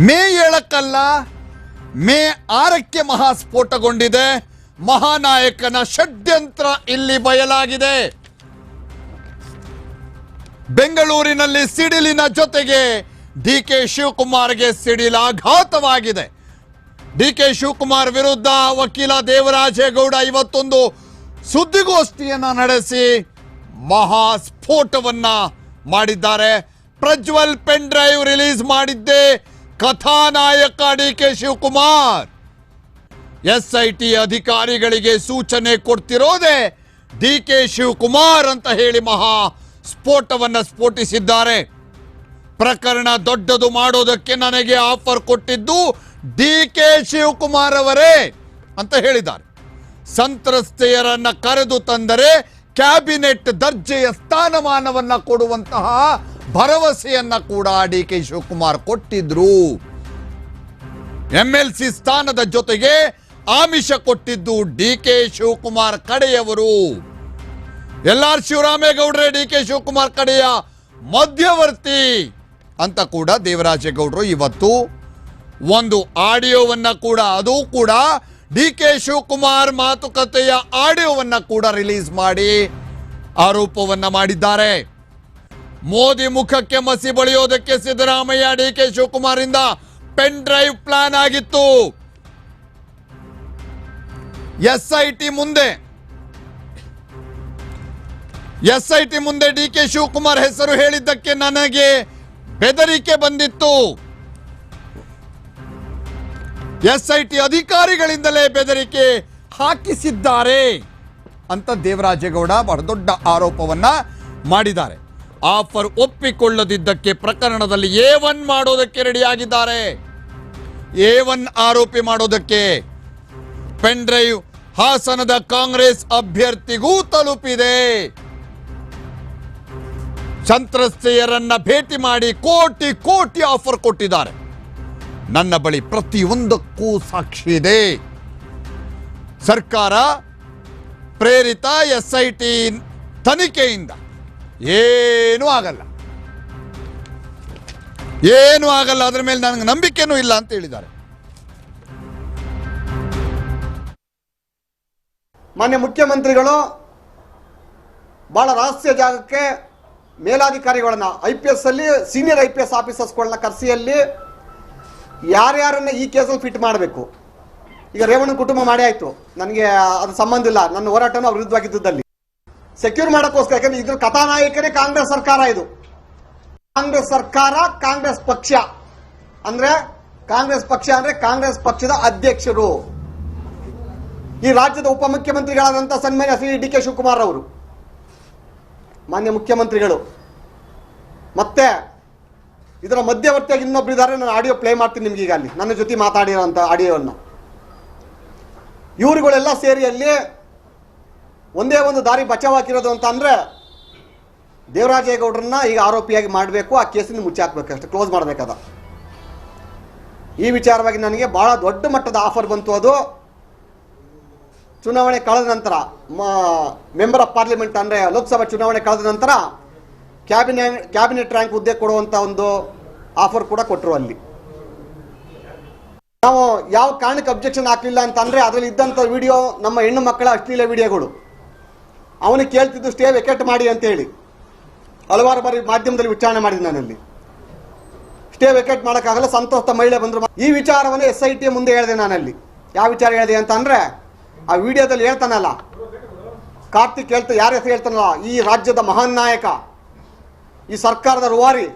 ಹೇಳಕ್ಕಲ್ಲ ಮೇ ಆರಕ್ಕೆ ಮಹಾಸ್ಫೋಟಗೊಂಡಿದೆ. ಮಹಾನಾಯಕನ ಷಡ್ಯಂತ್ರ ಇಲ್ಲಿ ಬಯಲಾಗಿದೆ. ಬೆಂಗಳೂರಿನಲ್ಲಿ ಸಿಡಿಲಿನ ಜೊತೆಗೆ ಡಿ ಕೆ ಶಿವಕುಮಾರ್ಗೆ ಸಿಡಿಲಾಘಾತವಾಗಿದೆ ಡಿ ಕೆ ಶಿವಕುಮಾರ್ ವಿರುದ್ಧ ವಕೀಲ ದೇವರಾಜೇಗೌಡ ಇವತ್ತೊಂದು ಸುದ್ದಿಗೋಷ್ಠಿಯನ್ನ ನಡೆಸಿ ಮಹಾ ಸ್ಫೋಟವನ್ನ ಮಾಡಿದ್ದಾರೆ. ಪ್ರಜ್ವಲ್ ಪೆನ್ ಡ್ರೈವ್ ರಿಲೀಸ್ ಮಾಡಿದ್ದೆ. ಕಥಾನಾಯಕ D K Shivakumar. S I T ಅಧಿಕಾರಿಗಳಿಗೆ ಸೂಚನೆ ಕೊಡ್ತಿರೋದೇ ಡಿ ಕೆ ಶಿವಕುಮಾರ್ ಅಂತ ಹೇಳಿ ಮಹಾ ಸ್ಫೋಟವನ್ನ ಸ್ಫೋಟಿಸಿದ್ದಾರೆ. ಪ್ರಕರಣ ದೊಡ್ಡದು ಮಾಡೋದಕ್ಕೆ ನನಗೆ ಆಫರ್ ಕೊಟ್ಟಿದ್ದು ಡಿ ಕೆ ಶಿವಕುಮಾರ್ ಅವರೇ ಅಂತ ಹೇಳಿದ್ದಾರೆ. ಸಂತ್ರಸ್ತೆಯರನ್ನ ಕರೆದು ತಂದರೆ ಕ್ಯಾಬಿನೆಟ್ ದರ್ಜೆಯ ಸ್ಥಾನಮಾನವನ್ನ ಕೊಡುವಂತಹ ಭರವಸೆಯನ್ನ ಕೂಡ ಡಿ ಕೆ ಶಿವಕುಮಾರ್ ಕೊಟ್ಟಿದ್ರು. ಎಂ ಸಿ ಸ್ಥಾನದ ಜೊತೆಗೆ ಆಮಿಷ ಕೊಟ್ಟಿದ್ದು ಡಿ ಕೆ ಶಿವಕುಮಾರ್ ಕಡೆಯವರು. ಎಲ್ ಆರ್ ಶಿವರಾಮೇಗೌಡ್ರೆ ಡಿ ಕೆ ಶಿವಕುಮಾರ್ ಕಡೆಯ ಮಧ್ಯವರ್ತಿ ಅಂತ ಕೂಡ ದೇವರಾಜೇಗೌಡರು ಇವತ್ತು ಒಂದು ಆಡಿಯೋವನ್ನ ಕೂಡ, ಅದು ಕೂಡ ಡಿ ಕೆ ಶಿವಕುಮಾರ್ ಮಾತುಕತೆಯ ಆಡಿಯೋವನ್ನ ಕೂಡ ರಿಲೀಸ್ ಮಾಡಿ ಆರೋಪವನ್ನ ಮಾಡಿದ್ದಾರೆ. ಮೋದಿ ಮುಖಕ್ಕೆ ಮಸಿ ಬಳಿಯೋದಕ್ಕೆ Siddaramaiah D K Shivakumar pen drive plan ಆಗಿತ್ತು. ಎಸ್ ಮುಂದೆ. ಎಸ್ ಮುಂದೆ ಡಿ ಕೆ ಶಿವಕುಮಾರ್ ಹೆಸರು ಹೇಳಿದ್ದಕ್ಕೆ ನನಗೆ ಬೆದರಿಕೆ ಬಂದಿತ್ತು. ಎಸ್ ಅಧಿಕಾರಿಗಳಿಂದಲೇ ಬೆದರಿಕೆ ಹಾಕಿಸಿದ್ದಾರೆ ಅಂತ ದೇವರಾಜೇಗೌಡ ಬಹಳ ದೊಡ್ಡ ಆರೋಪವನ್ನ ಮಾಡಿದ್ದಾರೆ. ಆಫರ್ ಒಪ್ಪಿಕೊಳ್ಳದಿದ್ದಕ್ಕೆ ಪ್ರಕರಣದಲ್ಲಿ ಎ ಒನ್ ಮಾಡೋದಕ್ಕೆ ರೆಡಿಯಾಗಿದ್ದಾರೆ. ಎ ಒನ್ ಆರೋಪಿ ಮಾಡೋದಕ್ಕೆ ಪೆನ್ ಡ್ರೈವ್ ಹಾಸನದ ಕಾಂಗ್ರೆಸ್ ಅಭ್ಯರ್ಥಿಗೂ ತಲುಪಿದೆ. ಸಂತ್ರಸ್ತೆಯರನ್ನ ಭೇಟಿ ಮಾಡಿ ಕೋಟಿ ಕೋಟಿ ಆಫರ್ ಕೊಟ್ಟಿದ್ದಾರೆ. ನನ್ನ ಬಳಿ ಪ್ರತಿಯೊಂದಕ್ಕೂ ಸಾಕ್ಷಿ ಇದೆ. ಸರ್ಕಾರ ಪ್ರೇರಿತ ಎಸ್ ಐ ತನಿಖೆಯಿಂದ ಏನೂ ಆಗಲ್ಲ. ಏನೂ ಆಗಲ್ಲ, ಅದರ ಮೇಲೆ ನನಗೆ ನಂಬಿಕೆನೂ ಇಲ್ಲ ಅಂತ ಹೇಳಿದ್ದಾರೆ. ಮಾನ್ಯ ಮುಖ್ಯಮಂತ್ರಿಗಳು, ಬಹಳ ರಹಸ್ಯ ಜಾಗಕ್ಕೆ ಮೇಲಾಧಿಕಾರಿಗಳನ್ನ ಐ ಪಿ ಎಸ್ ಅಲ್ಲಿ ಸೀನಿಯರ್ ಐ ಪಿ ಎಸ್ ಆಫೀಸರ್ಸ್ಗಳನ್ನ ಕರೆಸಿಯಲ್ಲಿ ಯಾರ್ಯಾರನ್ನ ಈ ಕೇಸಲ್ಲಿ ಫಿಟ್ ಮಾಡಬೇಕು? ಈಗ ರೇವಣ್ಣ ಕುಟುಂಬ ಮಾಡೇ ಆಯ್ತು. ನನಗೆ ಅದು ಸಂಬಂಧ ಇಲ್ಲ. ನನ್ನ ಹೋರಾಟನೂ ಅವ್ರ ಸೆಕ್ಯೂರ್ ಮಾಡೋಕ್ಕೋಸ್ಕರ, ಯಾಕಂದ್ರೆ ಇದ್ರ ಕಥಾನಾಯಕನೇ ಕಾಂಗ್ರೆಸ್ ಸರ್ಕಾರ ಇದು. ಕಾಂಗ್ರೆಸ್ ಸರ್ಕಾರ, ಕಾಂಗ್ರೆಸ್ ಪಕ್ಷ. ಅಂದ್ರೆ ಕಾಂಗ್ರೆಸ್ ಪಕ್ಷ ಅಂದ್ರೆ ಕಾಂಗ್ರೆಸ್ ಪಕ್ಷದ ಅಧ್ಯಕ್ಷರು. ಈ ರಾಜ್ಯದ ಉಪಮುಖ್ಯಮಂತ್ರಿಗಳಾದಂತಹ ಸನ್ಮಾನ್ಯ ಶ್ರೀ ಡಿ ಕೆ ಶಿವಕುಮಾರ್ ಅವರು. ಮಾನ್ಯ ಮುಖ್ಯಮಂತ್ರಿಗಳು. ಮತ್ತೆ ಇದರ ಮಧ್ಯವರ್ತಿಯಾಗಿ ಇನ್ನೊಬ್ರು ಇದ್ದಾರೆ ನಾನು ಆಡಿಯೋ ಪ್ಲೇ ಮಾಡ್ತೀನಿ ನಿಮ್ಗೆ ಈಗ ಅಲ್ಲಿ. ನನ್ನ ಜೊತೆ ಮಾತಾಡಿರೋಂಥ ಆಡಿಯೋವನ್ನು. ಇವರುಗಳೆಲ್ಲ ಸೇರಿ ಅಲ್ಲಿ ಒಂದೇ ಒಂದು ದಾರಿ ಬಚಾವ್ ಹಾಕಿರೋದು ಅಂತ ಅಂದ್ರೆ ದೇವರಾಜೇಗೌಡರನ್ನ ಈಗ ಆರೋಪಿಯಾಗಿ ಮಾಡಬೇಕು, ಆ ಕೇಸಿನ ಮುಚ್ಚಾಕ್ಬೇಕು ಅಷ್ಟೇ ಕ್ಲೋಸ್ ಮಾಡಬೇಕದ. ಈ ವಿಚಾರವಾಗಿ ನನಗೆ ಬಹಳ ದೊಡ್ಡ ಮಟ್ಟದ ಆಫರ್ ಬಂತು ಅದು. ಚುನಾವಣೆ ಕಳೆದ ನಂತರ ಮೆಂಬರ್ ಆಫ್ ಪಾರ್ಲಿಮೆಂಟ್ ಅಂದರೆ ಲೋಕಸಭಾ ಚುನಾವಣೆ ಕಳೆದ ನಂತರ ಕ್ಯಾಬಿನೆಟ್ ಕ್ಯಾಬಿನೆಟ್ ರ್ಯಾಂಕ್ ಹುದ್ದೆ ಕೊಡುವಂಥ ಒಂದು ಆಫರ್ ಕೂಡ ಕೊಟ್ಟರು ಅಲ್ಲಿ. ನಾವು ಯಾವ ಕಾರಣಕ್ಕೆ ಅಬ್ಜೆಕ್ಷನ್ ಹಾಕಲಿಲ್ಲ ಅಂತಂದರೆ, ಅದರಲ್ಲಿ ಇದ್ದಂಥ ವಿಡಿಯೋ ನಮ್ಮ ಹೆಣ್ಣು ಮಕ್ಕಳ ಅಶ್ಲೀಲ ವಿಡಿಯೋಗಳು ಅವನಿಗೆ ಕೇಳ್ತಿದ್ದು ಸ್ಟೇ ವೆಕೆಟ್ ಮಾಡಿ ಅಂತ ಹೇಳಿ ಹಲವಾರು ಬಾರಿ ಮಾಧ್ಯಮದಲ್ಲಿ ವಿಚಾರಣೆ ಮಾಡಿದ್ದೆ ನಾನಲ್ಲಿ. ಸ್ಟೇ ವೆಕೆಟ್ ಮಾಡೋಕ್ಕಾಗಲ್ಲ ಸಂತೋಷ ಮಹಿಳೆ ಬಂದರು ಈ ವಿಚಾರವನ್ನು ಎಸ್ ಐ ಟಿ ಮುಂದೆ ಹೇಳಿದೆ ನಾನಲ್ಲಿ. ಯಾವ ವಿಚಾರ ಹೇಳಿದೆ ಅಂತ ಅಂದರೆ, ಆ ವಿಡಿಯೋದಲ್ಲಿ ಹೇಳ್ತಾನಲ್ಲ, ಕಾರ್ತಿಕ್ ಹೇಳ್ತಾ ಯಾರ ಹೆಸರು ಹೇಳ್ತಾನಲ್ಲ, ಈ ರಾಜ್ಯದ ಮಹಾನ್ ನಾಯಕ, ಈ ಸರ್ಕಾರದ ರೂವಾರಿ.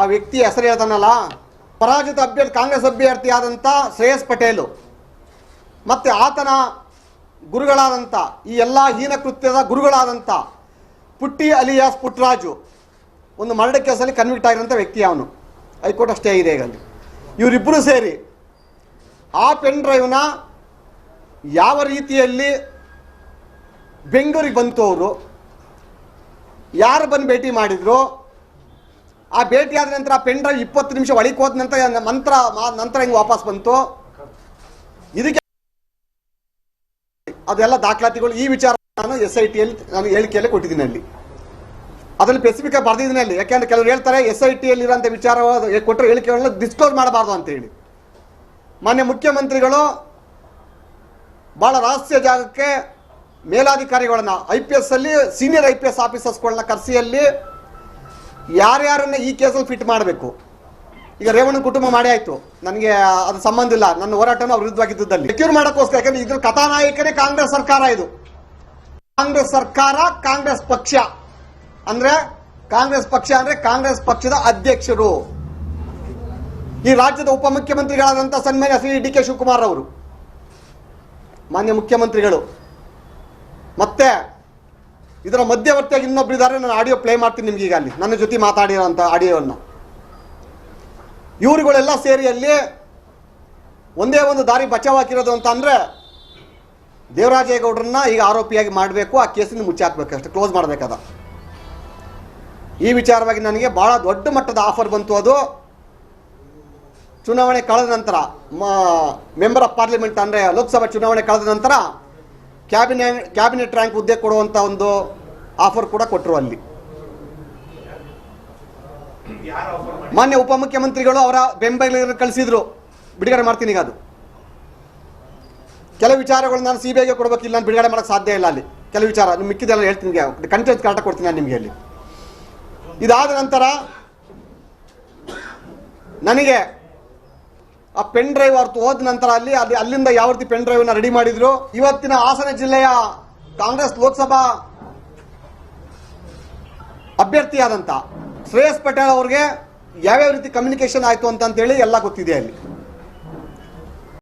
ಆ ವ್ಯಕ್ತಿ ಹೆಸರು ಹೇಳ್ತಾನಲ್ಲ, ಪರಾಜಿತ ಅಭ್ಯರ್ಥಿ ಕಾಂಗ್ರೆಸ್ ಅಭ್ಯರ್ಥಿಯಾದಂಥ ಶ್ರೇಯಸ್ ಪಟೇಲು. ಮತ್ತು ಆತನ ಗುರುಗಳಾದಂಥ, ಈ ಎಲ್ಲ ಹೀನ ಕೃತ್ಯದ ಗುರುಗಳಾದಂಥ ಪುಟ್ಟಿ ಅಲಿಯಾಸ್ ಪುಟ್ಟರಾಜು ಒಂದು ಮರಣ ಕೇಸಲ್ಲಿ ಕನ್ವಿಕ್ಟ್ ಆಗಿರೋಂಥ ವ್ಯಕ್ತಿ ಅವನು. ಹೈಕೋರ್ಟ್ ಅಷ್ಟೇ ಇದೆ ಈಗ ಅಲ್ಲಿ. ಇವರಿಬ್ಬರು ಸೇರಿ ಆ ಪೆನ್ ಡ್ರೈವ್ನ ಯಾವ ರೀತಿಯಲ್ಲಿ ಬೆಂಗಳೂರಿಗೆ ಬಂತು ಅವರು ಯಾರು ಬಂದು ಭೇಟಿ ಮಾಡಿದ್ರು, ಆ ಆದ ನಂತರ ಪೆನ್ ಡ್ರೈವ್ ಇಪ್ಪತ್ತು ನಿಮಿಷ ಒಳಗೆ ಹೋದ ನಂತರ ಮಂತ್ರ ನಂತರ ಹಿಂಗೆ ವಾಪಸ್ ಬಂತು. ಇದಕ್ಕೆ ಅದೆಲ್ಲ ದಾಖಲಾತಿಗಳು ಈ ವಿಚಾರ ನಾನು ಎಸ್ ಐ ಟಿಯಲ್ಲಿ ನಾನು ಹೇಳಿಕೆಯಲ್ಲಿ ಕೊಟ್ಟಿದ್ದೀನಿ ಅಲ್ಲಿ. ಅದರಲ್ಲಿ ಸ್ಪೆಸಿಫಿಕ್ ಆಗಿ ಬರ್ದಿದ್ದೀನಿ ಅಲ್ಲಿ. ಯಾಕೆಂದ್ರೆ ಕೆಲವರು ಹೇಳ್ತಾರೆ ಎಸ್ ಐ ಟಿಯಲ್ಲಿ ಇರೋಂಥ ವಿಚಾರ ಕೊಟ್ಟರೆ ಹೇಳಿಕೆಗಳನ್ನ ಡಿಸ್ಕ್ಲೋಸ್ ಮಾಡಬಾರ್ದು ಅಂತ ಹೇಳಿ ಮಾನ್ಯ ಮುಖ್ಯಮಂತ್ರಿಗಳು ಭಾಳ ರಹಸ್ಯ ಜಾಗಕ್ಕೆ ಮೇಲಾಧಿಕಾರಿಗಳನ್ನ ಐ ಪಿ ಎಸ್ ಅಲ್ಲಿ ಸೀನಿಯರ್ ಐ ಪಿ ಎಸ್ ಆಫೀಸರ್ಸ್ಗಳನ್ನ ಕರೆಸಿಯಲ್ಲಿ ಯಾರ್ಯಾರನ್ನ ಈ ಕೇಸಲ್ಲಿ ಫಿಟ್ ಮಾಡಬೇಕು? ಈಗ ರೇವಣ್ಣನ ಕುಟುಂಬ ಮಾಡೇ ಆಯ್ತು. ನನಗೆ ಅದು ಸಂಬಂಧ ಇಲ್ಲ. ನನ್ನ ಹೋರಾಟನೂ ಅವ್ರ ವಿರುದ್ಧವಾಗಿದ್ದಲ್ಲಿ ಸೆಕ್ಯೂರ್ ಮಾಡೋಕ್ಕೋಸ್ಕರ ಯಾಕಂದ್ರೆ ಇದ್ರ ಕಥಾನಾಯಕನೇ ಕಾಂಗ್ರೆಸ್ ಸರ್ಕಾರ ಇದು. ಕಾಂಗ್ರೆಸ್ ಸರ್ಕಾರ, ಕಾಂಗ್ರೆಸ್ ಪಕ್ಷ. ಅಂದ್ರೆ ಕಾಂಗ್ರೆಸ್ ಪಕ್ಷ ಅಂದ್ರೆ ಕಾಂಗ್ರೆಸ್ ಪಕ್ಷದ ಅಧ್ಯಕ್ಷರು. ಈ ರಾಜ್ಯದ ಉಪಮುಖ್ಯಮಂತ್ರಿಗಳಾದಂಥ ಸನ್ಮಾನ್ಯ ಶ್ರೀ ಡಿ ಕೆ ಶಿವಕುಮಾರ್ ಅವರು. ಮಾನ್ಯ ಮುಖ್ಯಮಂತ್ರಿಗಳು. ಮತ್ತೆ ಇದರ ಮಧ್ಯವರ್ತಿಯಾಗಿ ಇನ್ನೊಬ್ರು ಇದ್ದಾರೆ ನಾನು ಆಡಿಯೋ ಪ್ಲೇ ಮಾಡ್ತೀನಿ ನಿಮ್ಗೆ ಈಗ ಅಲ್ಲಿ. ನನ್ನ ಜೊತೆ ಮಾತಾಡಿರೋಂಥ ಆಡಿಯೋವನ್ನು. ಇವರುಗಳೆಲ್ಲ ಸೇರಿ ಅಲ್ಲಿ ಒಂದೇ ಒಂದು ದಾರಿ ಬಚಾವ್ ಹಾಕಿರೋದು ಅಂತ ಅಂದರೆ ದೇವರಾಜೇಗೌಡರನ್ನ ಈಗ ಆರೋಪಿಯಾಗಿ ಮಾಡಬೇಕು, ಆ ಕೇಸನ್ನು ಮುಚ್ಚಾಕ್ಬೇಕು ಅಷ್ಟೇ. ಕ್ಲೋಸ್ ಮಾಡಬೇಕಾದ ಈ ವಿಚಾರವಾಗಿ ನನಗೆ ಬಹಳ ದೊಡ್ಡ ಮಟ್ಟದ ಆಫರ್ ಬಂತು ಅದು. ಚುನಾವಣೆ ಕಳೆದ ನಂತರ ಮೆಂಬರ್ ಆಫ್ ಪಾರ್ಲಿಮೆಂಟ್ ಅಂದರೆ ಲೋಕಸಭಾ ಚುನಾವಣೆ ಕಳೆದ ನಂತರ ಕ್ಯಾಬಿನೆಟ್ ಕ್ಯಾಬಿನೆಟ್ ರ್ಯಾಂಕ್ ಹುದ್ದೆ ಕೊಡುವಂಥ ಒಂದು ಆಫರ್ ಕೂಡ ಕೊಟ್ಟರು ಅಲ್ಲಿ. ಮಾನ್ಯ ಉಪಮುಖ್ಯಮಂತ್ರಿಗಳು ಅವರ ಬೆಂಬಲಿಗರನ್ನು ಕಳಿಸಿದ್ರು. ಬಿಡುಗಡೆ ಮಾಡ್ತೀನಿ ಈಗ ಅದು. ಕೆಲವು ವಿಚಾರಗಳು ನಾನು ಸಿ ಬಿ ಐಗೆ ಕೊಡಬೇಕಿಲ್ಲ ನಾನು ಬಿಡುಗಡೆ ಮಾಡೋಕ್ಕೆ ಸಾಧ್ಯ ಇಲ್ಲ ಅಲ್ಲಿ. ಕೆಲವು ವಿಚಾರ ನಿಮ್ಗೆ ಮಿಕ್ಕಿದೆಲ್ಲ ಹೇಳ್ತೀನಿ ಕಂಟೆಂಟ್ ಕಾಟ ಕೊಡ್ತೀನಿ ನಾನು ನಿಮಗೆ ಅಲ್ಲಿ ಇದಾದ ನಂತರ ನನಗೆ ಆ ಪೆನ್ ಡ್ರೈವ್ ಅವ್ರದ್ದು ಹೋದ ನಂತರ ಅಲ್ಲಿ ಅಲ್ಲಿ, ಅಲ್ಲಿಂದ ಯಾವ ರೀತಿ ಪೆನ್ ಡ್ರೈವ್ನ ರೆಡಿ ಮಾಡಿದ್ರು. ಇವತ್ತಿನ ಹಾಸನ ಜಿಲ್ಲೆಯ ಕಾಂಗ್ರೆಸ್ ಲೋಕಸಭಾ ಅಭ್ಯರ್ಥಿಯಾದಂಥ ಶ್ರೇಯಸ್ ಪಟೇಲ್ ಅವ್ರಿಗೆ ಯಾವ್ಯಾವ ರೀತಿ ಕಮ್ಯುನಿಕೇಶನ್ ಆಯಿತು ಅಂತ ಅಂತೇಳಿ ಎಲ್ಲ ಗೊತ್ತಿದೆ ಅಲ್ಲಿ.